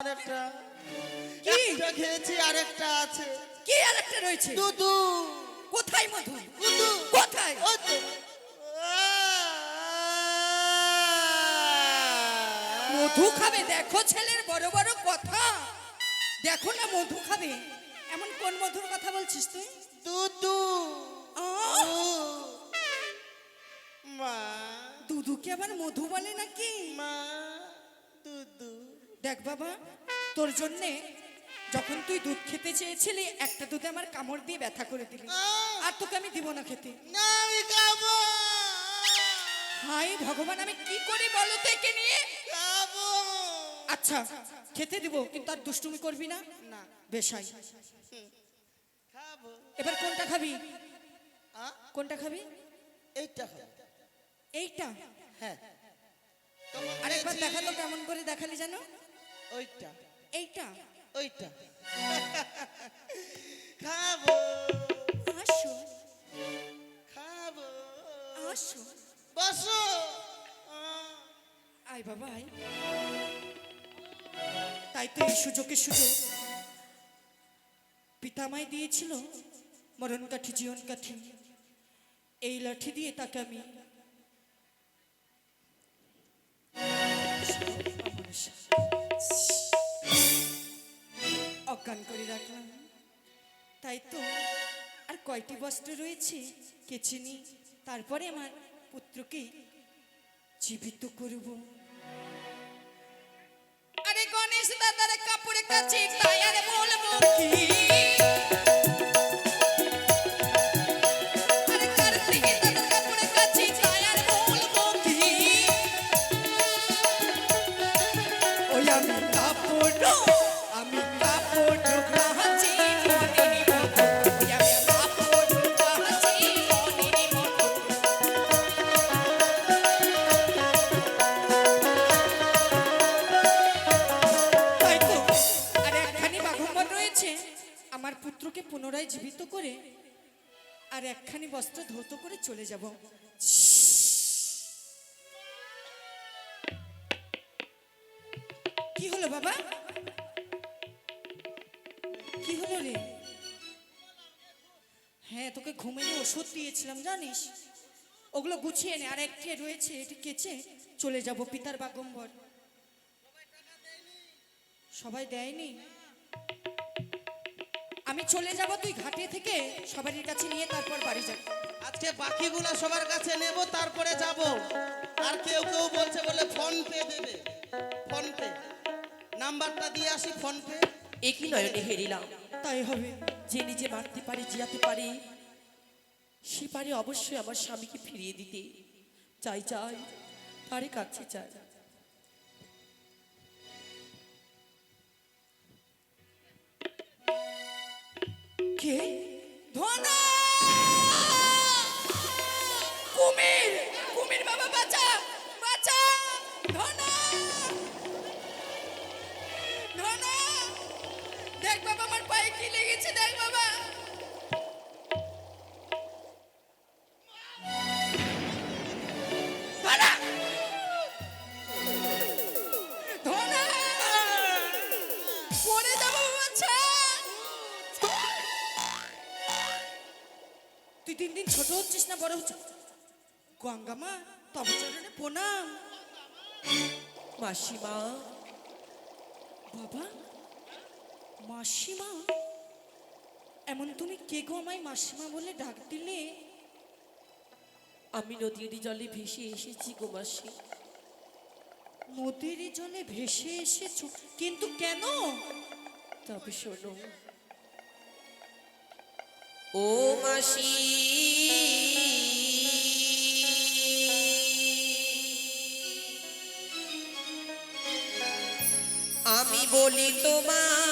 আরেকটা কি? একটা খেয়েছি আরেকটা আছে। কি রয়েছে? দুদু কোথায় মধু? কোথায়? তো। মধু খাবে দেখো ছেলের বড় বড় কথা। দেখো না মধু খাবে। এমন কোন মধুর কথা বলছিস তুই? দুদু আহ! মা। দুধুকে আবার মধু বলে নাকি? মা। দেখ বাবা তোর জন্যে যখন তুই দুধ খেতে চেয়েছিলি একটা দুধে আমার কামড় দিয়ে ব্যথা করে দিলি। আর তোকে আমি দিব না খেতে। হাই ভগবান আমি কি করি বলো একে নিয়ে? আচ্ছা খেতে দিব কিন্তু আর দুষ্টুমি করবি না? না। বেশাই এবার কোনটা খাবি? কোনটা খাবি? এইটা এইটা? হ্যাঁ। আরেকবার দেখাল কেমন করে দেখালি জানো? ওইটা এইটা ওইটা। খাব। আসো। খাব। আসো। বসো। আয় বাবা আয়। তাই তো এই সুযোগে সুযোগ পিতামাই দিয়েছিল মরণ কাঠি জীবন কাঠি এই লাঠি দিয়ে তাকে আমি তাই তো আর কয়টি বস্ত্র রয়েছে? কে চিনি তারপরে আমার পুত্রকে জীবিত করব। আরে গণেশ দাদার কাপড়ে কাছে আরে বলব কি? আর একখানি বস্ত্র ধৌত করে চলে যাব। কি হলো বাবা? কি হলো রে? হ্যাঁ তোকে ঘুমিয়ে ওষুধ দিয়েছিলাম, জানিস? ওগুলো গুছিয়ে নে, আর একটি রয়েছে এটি কেচে চলে যাব পিতার বাগম্বর। সবাই দেয়নি? আমি চলে যাব তুই ঘাটে থেকে সবারই কাছে নিয়ে তারপর বাড়ি যাব। আজকে বাকিগুলো সবার কাছে নেব তারপরে যাব। আর কেউ কেউ বলছে বলে ফোন পে দেবে। Phone pay. নাম্বারটা দিয়ে আসি ফোন পে। একই নয়নে হেরিলাম। তাই হবে। যে নিজে মারতে পারে জিয়াতে পারে সে পারে অবশ্যই আমার স্বামীকে ফিরিয়ে দিতে। চাই চাই তারে কাছে চাই। কে ধনা কুমির কুমির বাবা, বাঁচা বাঁচা। ধনা ধনা দেখ বাবা, আমার পায়ে কি লেগেছে, দেখ বাবা। দিন দিন ছোট হচ্ছিস না, বড় হচ্ছিস? গঙ্গামা, তবে চরণে প্রণাম। মাসিমা, বাবা, মাসিমা, এমন তুমি কে গো আমায় মাসিমা বলে ডাক দিলে? আমি নদীর জলে ভেসে এসেছি গো মাসি। নদীর জলে ভেসে এসেছ, কিন্তু কেন? তবে শোনো ও মাসি। আমি বলি তোমার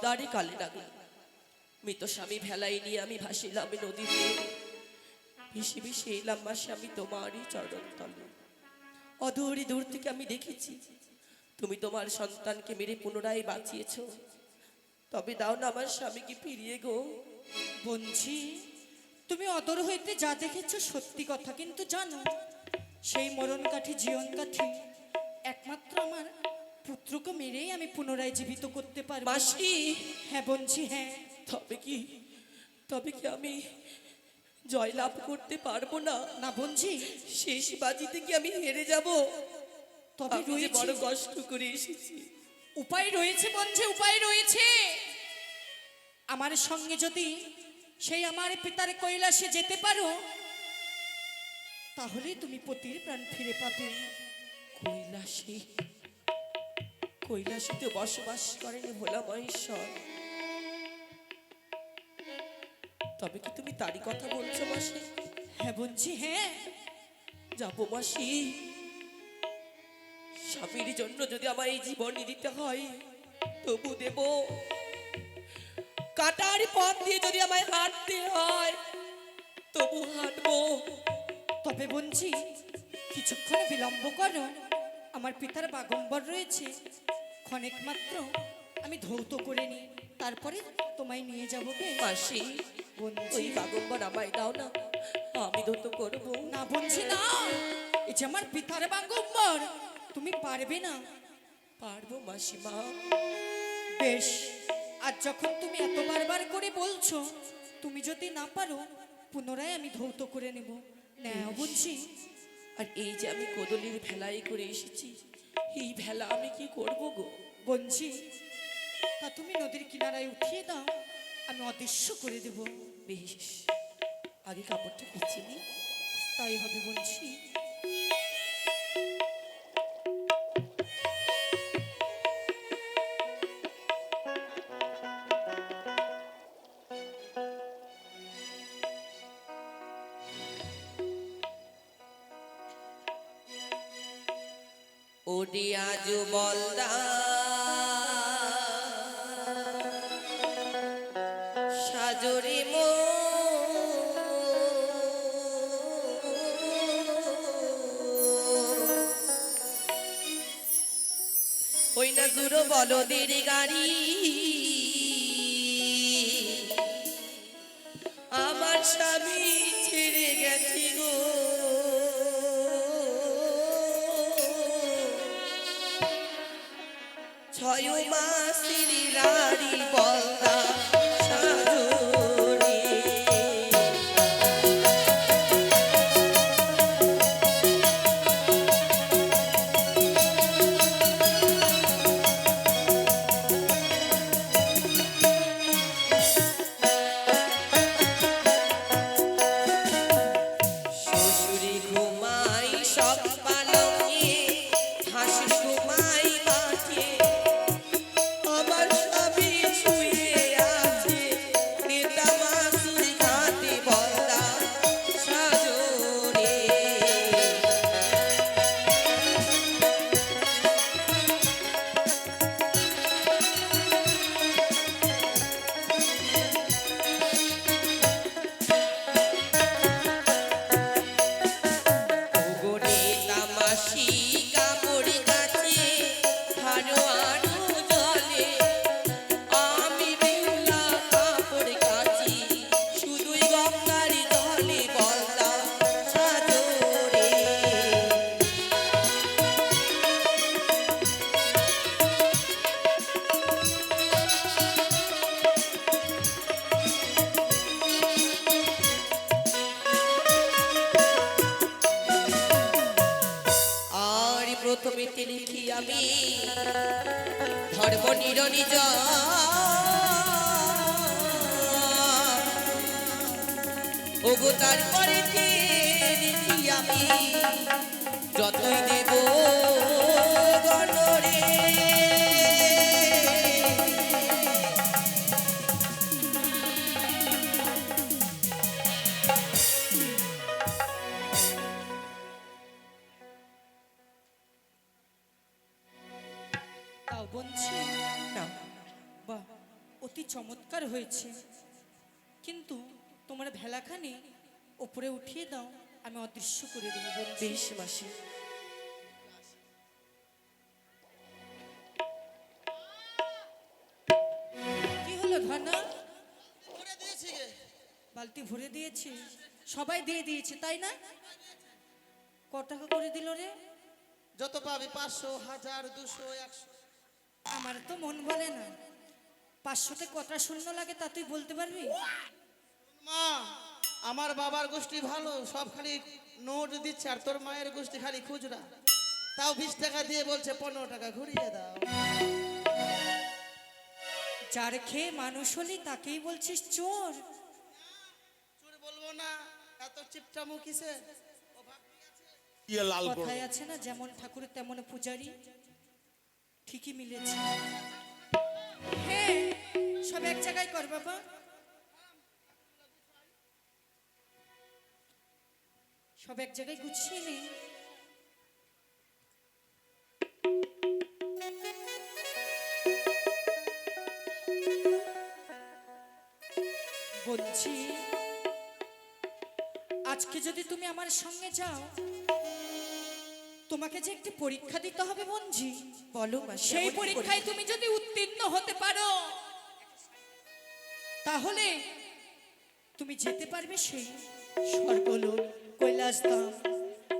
পদ্মারে কালে লাগে মৃত স্বামী ভেলাই নিয়ে আমি ভাসিলাম নদীতে। ভেসে ভেসে এলাম মা স্বামী তোমারই চরণ তলে। অদূরে দূর থেকে আমি দেখেছি, তুমি তোমার সন্তানকে মেরে পুনরায় বাঁচিয়েছ। তবে দাও না আমার স্বামীকে ফিরিয়ে গো। বঞ্জি তুমি অদর হইতে যা দেখেছ সত্যি কথা কিন্তু জানো, সেই মরণ কাঠি জীবন কাঠি একমাত্র আমার পুত্রকে মেরেই আমি পুনরায় জীবিত করতে পারব। মাসি। হ্যাঁ বলছি হ্যাঁ। তবে কি তবে কি আমি জয়লাভ করতে পারব না? না বঞ্জি শেষ বাজিতে কি আমি হেরে যাব? তবে আমি যে রয়েছে। বড় কষ্ট করে এসেছি। উপায় রয়েছে বঞ্জি উপায় রয়েছে। আমার সঙ্গে যদি সেই আমার পিতার কৈলাসে যেতে পারো তাহলে তুমি পতির প্রাণ ফিরে পাবে। কৈলাসে? কৈলাসীতে বসবাস করেন ভোলা মহেশ্বর। তবে কি তুমি তারই কথা বলছো মাসি? হ্যাঁ বলছি হ্যাঁ। যাব মাসি। স্বামীর জন্য যদি আমার এই জীবন দিতে হয়, তবু দেব। কাটার পথ দিয়ে যদি আমায় হাঁটতে হয়, তবু হাঁটবো। তবে বলছি, কিছুক্ষণ বিলম্ব করো। আমার পিতার বাগম্বর রয়েছে। ক্ষণেক মাত্র আমি ধৌত করে নিই। তারপরে তোমায় নিয়ে যাব গে মাসি ওই বাগম্বর আমায় দাও না। আমি ধৌত করব। না বঞ্জি না। এই যে আমার পিতার বাগম্বর তুমি পারবে না। পারব মাসিমা। বেশ আর যখন তুমি এত বারবার করে বলছো তুমি যদি না পারো পুনরায় আমি ধৌত করে নেব। না বলছি আর এই যে আমি কোদলের ভেলাই করে এসেছি এই ভেলা আমি কি করব গো? বঞ্চি তা তুমি নদীর কিনারায় উঠিয়ে দাও আমি অদৃশ্য করে দেব। বেশ আগে কাপড়টা পিছিয়ে নি। তাই হবে বঞ্জি ওডি আজ বলদা সাজরে মো। ওই না দূর বলদের গাড়ি। আমার স্বামী ছয় শ্রী রানী বলদা আমি ধর্ম নিরনিজ। ওগো তারপরে আমি যতই দেব। কিন্তু তোমার ভেলাখানি ওপরে উঠিয়ে দাও আমি অদৃশ্য করে দেবো বেশ মাসি কি হলো ধনা বালতি ভরে দিয়েছে। সবাই দিয়ে দিয়েছে তাই না? ক টাকা করে দিল রে? যত পাবি পাঁচশো হাজার দুশো একশো। আমার তো মন বলে না। পাঁচশোতে কটা শূন্য লাগে তা তুই বলতে পারবি? মা আমার বাবার গোষ্ঠী ভালো সব খালি নোট দিচ্ছে আর তোর মায়ের গোষ্ঠী খালি খুচরা। তাও বিশ টাকা দিয়ে বলছে পনেরো টাকা ঘুরিয়ে দাও। যার খেয়ে মানুষ হলি তাকেই বলছিস চোর। চোর বলব না এত চিপটা মুখ কিসে কথায় আছে না যেমন ঠাকুর তেমন পূজারি। ঠিকই মিলেছে। হ্যাঁ সব এক জায়গায় কর বাবা। সব এক জায়গায় গুছিয়ে নে। বলছি আজকে যদি তুমি আমার সঙ্গে যাও তোমাকে যে একটি পরীক্ষা দিতে হবে বঞ্জি বলো সেই পরীক্ষায় তুমি যদি উত্তীর্ণ হতে পারো তাহলে তুমি যেতে পারবে সেই স্বর্গলোক। কৈলাস ধাম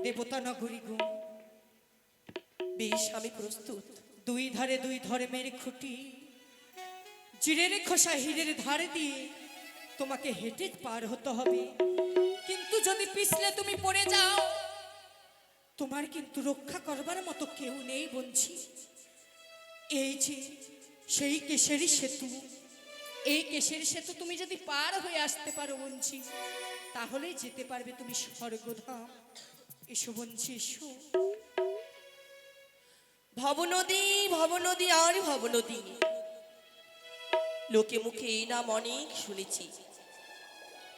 দেবতা নগরী গো বেশ, আমি প্রস্তুত। দুই ধারে দুই ধর্মের খুঁটি। খোসা ধারে দিয়ে তোমাকে হেঁটে পার হতে হবে। কিন্তু যদি পিছলে তুমি পড়ে যাও, তোমার কিন্তু রক্ষা করবার মতো কেউ নেই বলছি এই যে, সেই কেশেরই সেতু। এই কেশের সেতু তুমি যদি পার হয়ে আসতে পারো বলছি তাহলেই যেতে পারবে তুমি স্বর্গধাম। এসো বলছি এসো। ভবনদী ভবনদী, আর ভবনদী। লোকে মুখে এই নাম অনেক শুনেছি।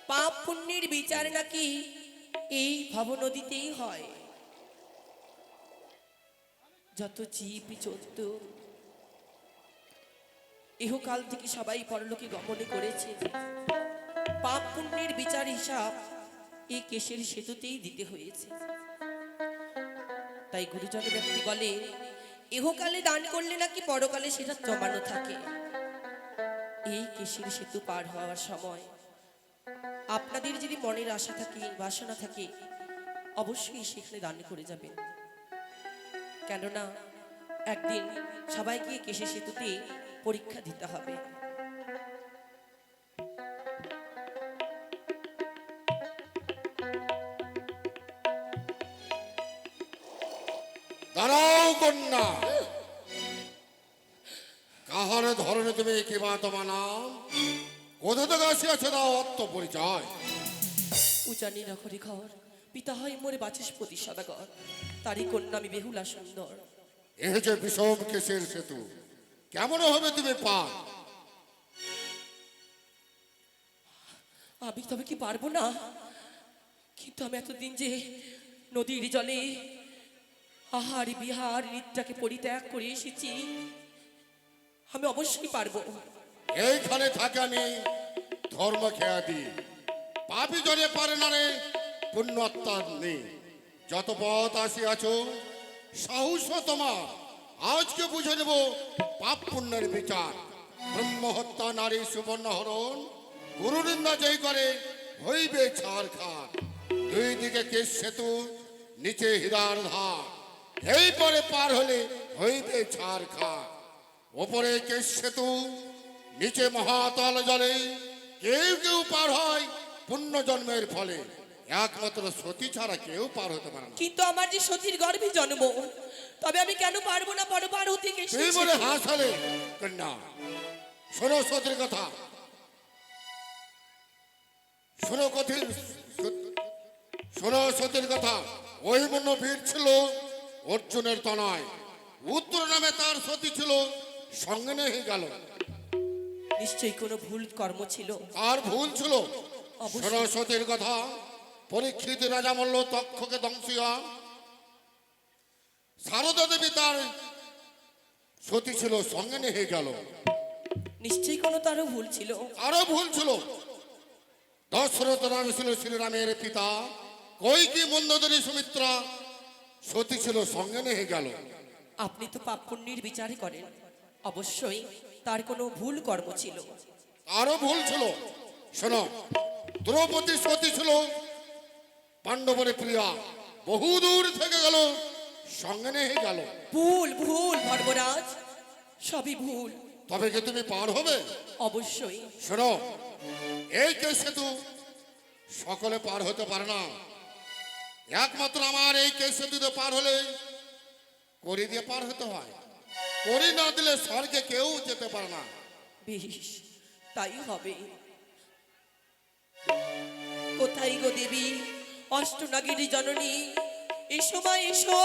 পাপ পুণ্যের বিচার নাকি এই ভবনদীতেই হয়? যত জীব চোদ্দ। ইহকাল থেকে সবাই পরলোকে গমনে করেছে। পাপ পুণ্যের বিচার হিসাব এই কেশের সেতুতেই দিতে হয়েছে। তাই গুরুজন ব্যক্তি বলে, এহকালে দান করলে নাকি পরকালে সেটা জমানো থাকে? এই কেশির সেতু পার হওয়ার সময় আপনাদের যদি মনের আশা থাকে, বাসনা থাকে, অবশ্যই সেখানে দান করে যাবেন। কেননা, একদিন সবাইকে কেশি সেতুতে পরীক্ষা দিতে হবে। তোমার নাম কোথা থেকে আসিয়াছে দাও আত্ম পরিচয় উজানি নগরী ঘর পিতা হয় মোরে বাচস্পতি সদাগর। তারই কন্যা আমি বেহুলা সুন্দর। এ যে বিষম কেসের সেতু। কেমন হবে তুমি পার আমি তবে কি পারব না? কিন্তু আমি এতদিন যে নদীর জলে আহার বিহার নিদ্রাকে পরিত্যাগ করে এসেছি আমি অবশ্যই পারব। এইখানে থাকে আমি ধর্ম খেয়া দিই পাপি জনে পারে না রে পুণ্যত্মা নেই। যত পথ আসিয়াছ সাহস তোমার। আজকে বুঝে নেব পাপ পুণ্যের বিচার। ব্রহ্মহত্যা, নারী সুবর্ণ হরণ গুরুনিন্দা জয় করে, হইবে ছাড় খাট। দুই দিকে কেশ সেতু, নিচে হীরার ধার। এই পরে পার হলে হইবে ছাড় খাট। ওপরে কেশ সেতু নিচে মহাতল জলে কেউ কেউ পার হয় পুণ্য জন্মের ফলে। একমাত্র সতী ছাড়া কেউ পার হতে পারে না। কিন্তু আমার যে সতীর গর্ভে জন্ম? তবে আমি কেন পারব না পরবার হতে গেছি তুই বলে হাসালে কন্যা। শোনো সতীর কথা। শোনো কথির শোনো সতীর কথা। ওই মন্য বীর ছিল অর্জুনের তনয়। উত্তর নামে তার সতী ছিল। সঙ্গে নিয়ে গেল। নিশ্চয়ই কোনো ভুল কর্ম ছিল? আর ভুল ছিল। সরস্বতীর কথা পরীক্ষিত রাজা মল্ল তক্ষকে ধ্বংসিয়া সারদা দেবী তার সতী ছিল সঙ্গে নিয়ে গেল। নিশ্চয়ই কোনো তারও ভুল ছিল? আরও ভুল ছিল। দশরথ নাম ছিল শ্রীরামের পিতা। কই কি মন্দোদরী সুমিত্রা সতী ছিল সঙ্গে নিয়ে গেল। আপনি তো পাপ পুণ্যের বিচার করেন। অবশ্যই তার কোনো ভুল কর্ম ছিল। আরও ভুল ছিল? শোনো দ্রৌপদী সতী ছিল পাণ্ডবের প্রিয়া বহুদূর থেকে গেল সঙ্গে নিয়ে গেল। ভুল ভুল ধর্মরাজ সবই ভুল। তবে কি তুমি পার হবে? অবশ্যই। শোনো এই কে সেতু সকলে পার হতে পারে না। একমাত্র আমার এই কে সেতুতে পার হলে করি দিয়ে পার হতে হয়। করি না দিলে স্বর্গে কেউ যেতে পারে না। বেশ তাই হবে। কোথায় গো দেবী অষ্টনাগিনী জননী? এসো মা এসো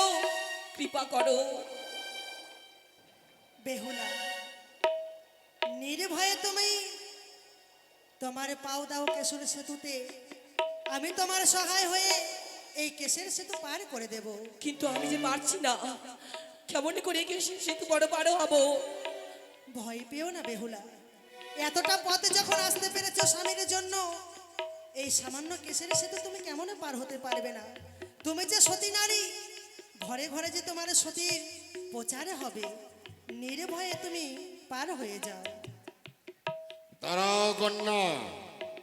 কৃপা করো। বেহুলা নির্ভয়ে তুমি তোমার পাও দাও কেশর সেতুতে। আমি তোমার সহায় হয়ে এই কেশের সেতু পার করে দেব। কিন্তু আমি যে পারছি না কেমন করে গিয়ে সে সেতু বড় পারো হব? ভয় পেও না বেহুলা। এতটা পথে যখন আসতে পেরেছ স্বামীর জন্য এই সামান্য কেশের সেতু তুমি কেমন পার হতে পারবে না? তুমি যে সতী নারী ঘরে ঘরে যে তোমার সতীর প্রচারে হবে নির্ভয়ে তুমি পার হয়ে যাও। তারাও কন্যা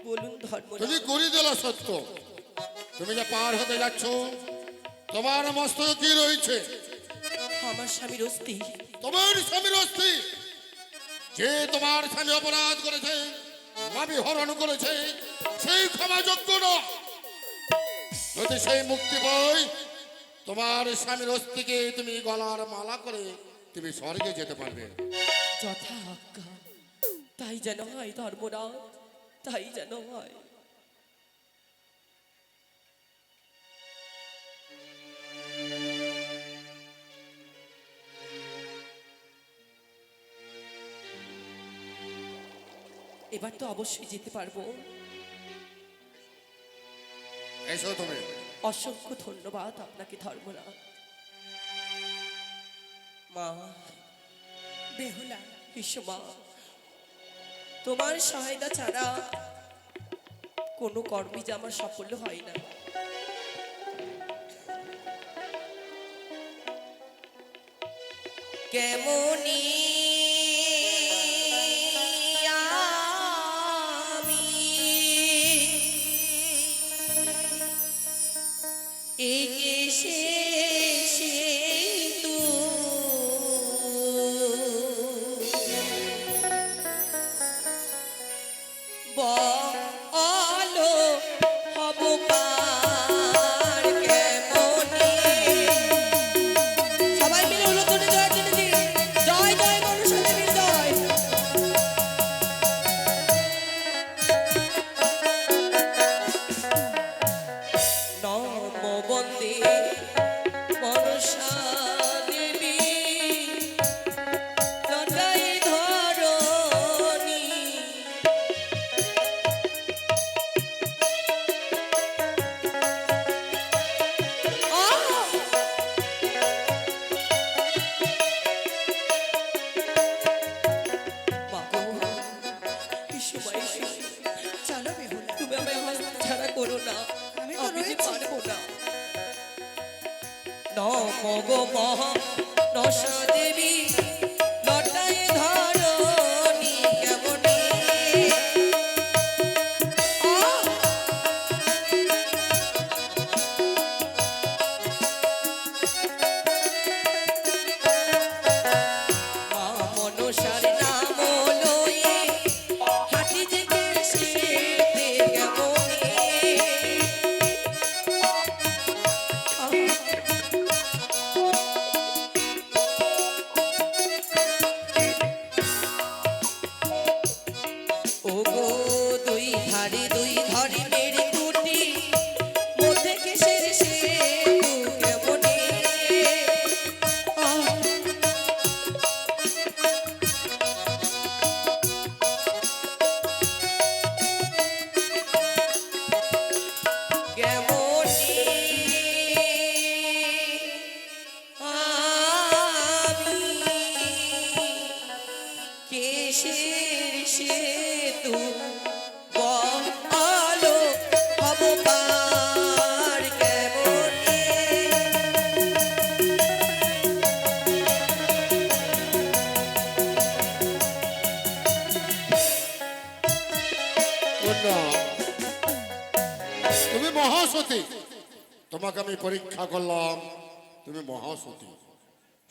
বলুন ধর্মরাজ। তুমি করি দিল সত্য। তুমি যে পার হতে যাচ্ছ তোমার মস্তক কি রয়েছে? আমার স্বামীর অস্থি। তোমার স্বামীর অস্থি। যে তোমার স্বামী অপরাধ করেছে মাবি হরণ করেছে সেই ক্ষমা যোগ্য না যদি সেই মুক্তি পাই তোমার স্বামীর অস্থিকে তুমি গলার মালা করে তুমি স্বর্গে যেতে পারবে। যথা আজ্ঞা তাই যেন হয় ধর্মরাজ তাই যেন হয় এবার তো অবশ্যই যেতে পারব। এসো তুমি। অসংখ্য ধন্যবাদ আপনাকে ধর্মরাজ। মা। বেহুলা বিশ্বমা তোমার সহায়তা ছাড়া কোনো কর্মই যে আমার সাফল্য হয় না। কেমনি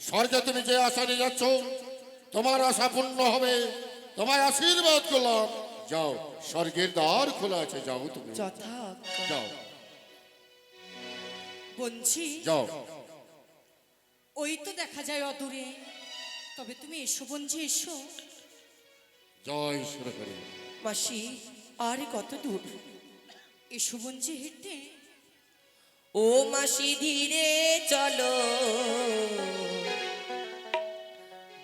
স্বর্গে তুমি যে আশা নিয়ে যাচ্ছ তোমার আশা পূর্ণ হবে। তোমায় আশীর্বাদ করলাম। যাও স্বর্গের দ্বার খোলা আছে যাও তুমি। যাও। বঞ্চি যাও। ওই তো দেখা যায় অদূরে। তবে তুমি এসো বঞ্চি এসো। জয় সুরকরি। মাসি আর কত দূর? এসো বঞ্চি হেঁটে। ও মাসি ধীরে চলো।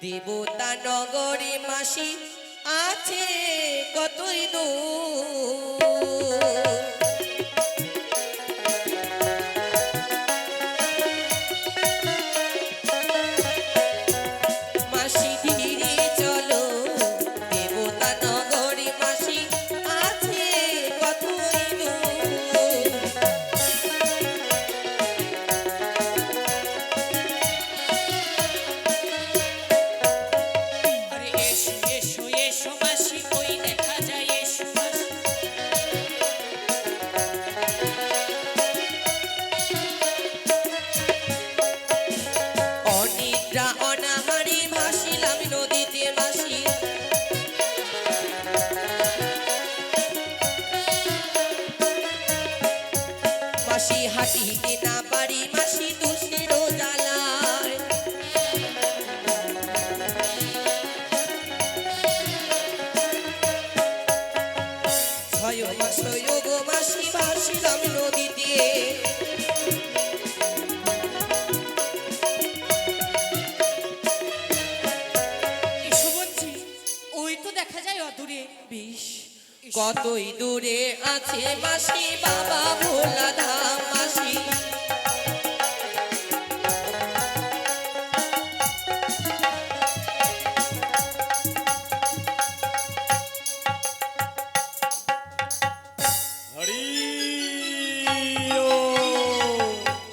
দেবতা নগরী মাসি আছে কতই দূর কতই দূরে আছে মাসি বাবা ভোলা